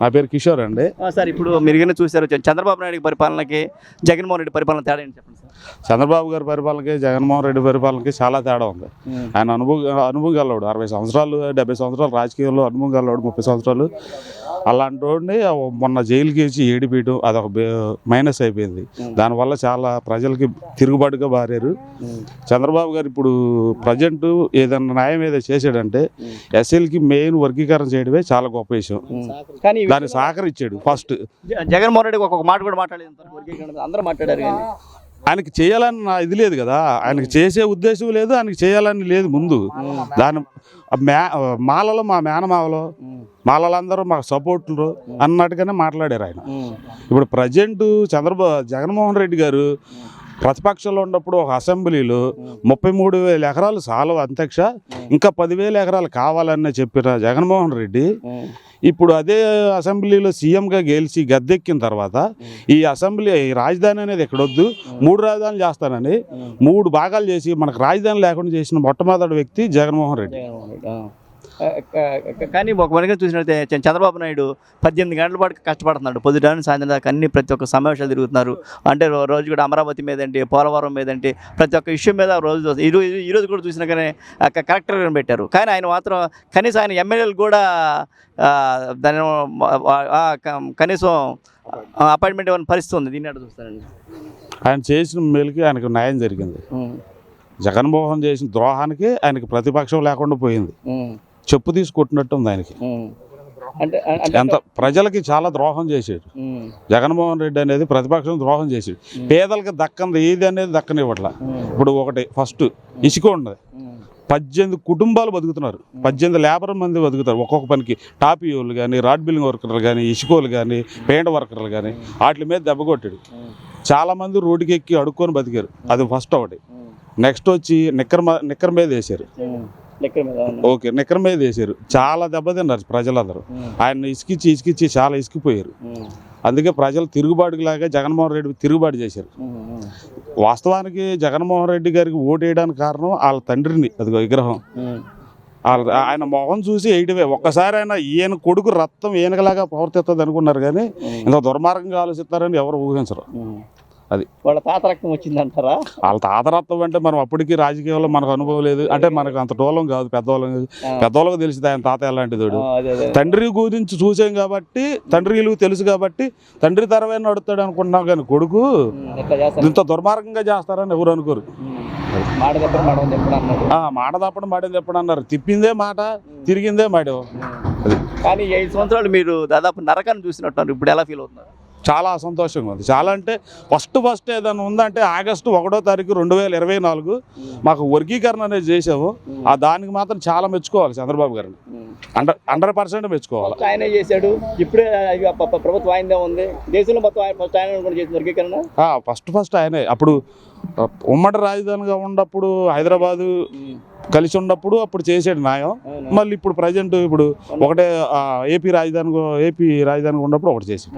నా పేరు కిషోర్ అండి. ఆ, సార్ ఇప్పుడు మీరు కానీ చూశారు చంద్రబాబు నాయుడు పరిపాలనకి జగన్మోహన్ రెడ్డి పరిపాలన తేడా ఏంటి చెప్పండి సార్? చంద్రబాబు గారి పరిపాలనకి జగన్మోహన్ రెడ్డి పరిపాలనకి చాలా తేడా ఉంది. ఆయన అనుభవం అనుభవం గలవాడు. అరవై సంవత్సరాలు డెబ్బై సంవత్సరాలు రాజకీయాల్లో అనుభవం గలవాడు ముప్పై సంవత్సరాలు. అలాంటి వాడిని మొన్న జైలుకి ఇచ్చి ఏడిపీయడం అదొక బే- మైనస్ అయిపోయింది. దానివల్ల చాలా ప్రజలకి తిరుగుబాటుగా మారారు. చంద్రబాబు గారు ఇప్పుడు ప్రజెంట్ ఏదైనా న్యాయం ఏదో చేశాడంటే ఎస్ఎల్కి మెయిన్ వర్గీకరణ చేయడమే చాలా గొప్ప విషయం. దాన్ని సహకరించాడు ఫస్ట్. జగన్మోహన్ రెడ్డి ఒక్కొక్క మాట కూడా మాట్లాడలేదు అందరూ మాట్లాడారు కానీ. ఆయనకి చేయాలని నా ఇది లేదు కదా. ఆయనకి చేసే ఉద్దేశం లేదు ఆయనకి చేయాలని లేదు ముందు. దాని మే మాలలో మా మేనమావలో మాలలందరూ మాకు సపోర్ట్లు అన్నట్టుగానే మాట్లాడారు ఆయన. ఇప్పుడు ప్రజెంట్ చంద్రబాబు జగన్మోహన్ రెడ్డి గారు ప్రతిపక్షంలో ఉన్నప్పుడు ఒక అసెంబ్లీలో ముప్పై మూడు వేల ఎకరాలు సాలవ అంతక్ష. ఇంకా పదివేల ఎకరాలు కావాలని చెప్పిన జగన్మోహన్ రెడ్డి ఇప్పుడు అదే అసెంబ్లీలో సీఎంగా గెలిచి గద్దెక్కిన తర్వాత ఈ అసెంబ్లీ ఈ రాజధాని అనేది ఎక్కడొద్దు? మూడు రాజధానులు చేస్తానని మూడు భాగాలు చేసి మనకు రాజధాని లేకుండా చేసిన మొట్టమొదటి వ్యక్తి జగన్మోహన్ రెడ్డి. కానీ ఒక మనగా చూసినట్లయితే చంద్రబాబు నాయుడు పద్దెనిమిది గంటల పాటు కష్టపడుతున్నాడు. పొద్దుటాన్ని సాయంత్రం దాకా అన్ని ప్రతి ఒక్క సమావేశాలు తిరుగుతున్నారు. అంటే రోజు కూడా అమరావతి మీదంటే పోలవరం మీదంటే ప్రతి ఒక్క ఇష్యూ మీద రోజు చూస్తారు. ఈ రోజు ఈ రోజు కూడా చూసినా కానీ గారిని పెట్టారు కానీ ఆయన మాత్రం కనీసం ఆయన ఎమ్మెల్యేలు కూడా దాని కనీసం అపాయింట్మెంట్ ఇవ్వని పరిస్థితి ఉంది? దీన్ని అటు చూస్తానండి ఆయన చేసిన మేలుకి ఆయనకు న్యాయం జరిగింది. జగన్మోహన్ చేసిన ద్రోహానికి ఆయనకి ప్రతిపక్షం లేకుండా పోయింది. చెప్పు తీసుకొట్టినట్టు ఉంది ఆయనకి. అంటే ఎంత ప్రజలకి చాలా ద్రోహం చేసాడు. జగన్మోహన్ రెడ్డి అనేది ప్రతిపక్షం ద్రోహం చేసాడు. పేదలకి దక్కంది ఏది అనేది దక్కనివ్వట్ల. ఇప్పుడు ఒకటి ఫస్ట్ ఇసుక ఉన్నది. పద్దెనిమిది కుటుంబాలు బతుకుతున్నారు. పద్దెనిమిది లేబర్ మంది బతుకుతారు. ఒక్కొక్క పనికి టాపీ వాళ్ళు కానీ రాడ్ బిల్డింగ్ వర్కర్లు కానీ ఇసుకోలు కానీ పెయింట్ వర్కర్లు కానీ వాటి మీద దెబ్బ కొట్టాడు. చాలామంది రోడ్డుకి ఎక్కి అడుక్కొని బతికారు. అది ఫస్ట్ ఒకటి. నెక్స్ట్ వచ్చి నిక్కర్ నిక్కర్ మీద వేసారు. అవును. ఓకే నిక్కర్ మీద వేసారు. చాలా దెబ్బతిన్నారు ప్రజలందరూ. ఆయన ఇసుకిచ్చి ఇసుకిచ్చి చాలా ఇసుకిపోయారు. అందుకే ప్రజలు తిరుగుబాటులాగా జగన్మోహన్ రెడ్డి తిరుగుబాటు చేశారు. వాస్తవానికి జగన్మోహన్ రెడ్డి గారికి ఓటు వేయడానికి కారణం వాళ్ళ తండ్రిని అదిగో విగ్రహం. వాళ్ళ- ఆయన మొహం చూసి వేయడమే ఒక్కసారి ఆయన ఈయన కొడుకు రక్తం ఈయనకలాగా ప్రవర్తిస్తుంది అనుకున్నారు కానీ ఇంత దుర్మార్గంగా ఆలోచిస్తారని ఎవరు ఊహించరు. అది. వాళ్ళ తాత రక్తం వచ్చిందంటారా? వాళ్ళ తాతరత్వం అంటే మనం అప్పటికి రాజకీయాల్లో మనకు అనుభవం లేదు. అంటే మనకు అంత టోలం కాదు పెద్దవాళ్ళం కాదు. పెద్దవాళ్ళకి తెలిసింది ఆయన తాత ఎలాంటిదోడు తండ్రి గురించి చూసాం కాబట్టి తండ్రి తెలుసు కాబట్టి తండ్రి తరవే నడుస్తాడు అనుకుంటున్నాం కానీ కొడుకు ఇంత దుర్మార్గంగా చేస్తారని ఎవరు అనుకోరు. మాట దగ్గర మాట చెప్పడం మాట తప్పడం మాట చెప్పడం అన్నారు. తిప్పిందే మాట తిరిగిందే మాడేవు అది. కానీ ఈ ఐదు సంవత్సరాలు మీరు దాదాపు నరకాన్ని చూసినట్టున్నారు ఇప్పుడు ఎలా ఫీల్ అవుతున్నారు? చాలా సంతోషంగా ఉంది. చాలా అంటే ఫస్ట్ ఫస్ట్ ఏదైనా ఉందంటే ఆగస్టు ఒకటో తారీఖు రెండు వేల ఇరవై నాలుగు మాకు వర్గీకరణ అనేది చేసాము ఆ దానికి మాత్రం చాలా మెచ్చుకోవాలి చంద్రబాబు గారిని. హండ్రెడ్ హండ్రెడ్ పర్సెంట్ మెచ్చుకోవాలి. ఆయనే చేశాడు. ఇప్పుడే ప్రభుత్వం ఆయనదే ఉంది. దేశంలో మొత్తం ఆయన ఫస్ట్ ఆయన చేసిన వర్గీకరణ? ఫస్ట్ ఫస్ట్ ఆయనే. అప్పుడు ఉమ్మడి రాజధానిగా ఉన్నప్పుడు హైదరాబాదు కలిసి ఉన్నప్పుడు అప్పుడు చేసాడు న్యాయం. మళ్ళీ ఇప్పుడు ప్రజెంట్ ఇప్పుడు ఒకటే ఏపీ రాజధాని ఏపీ రాజధాని ఉన్నప్పుడు ఒకటి చేసి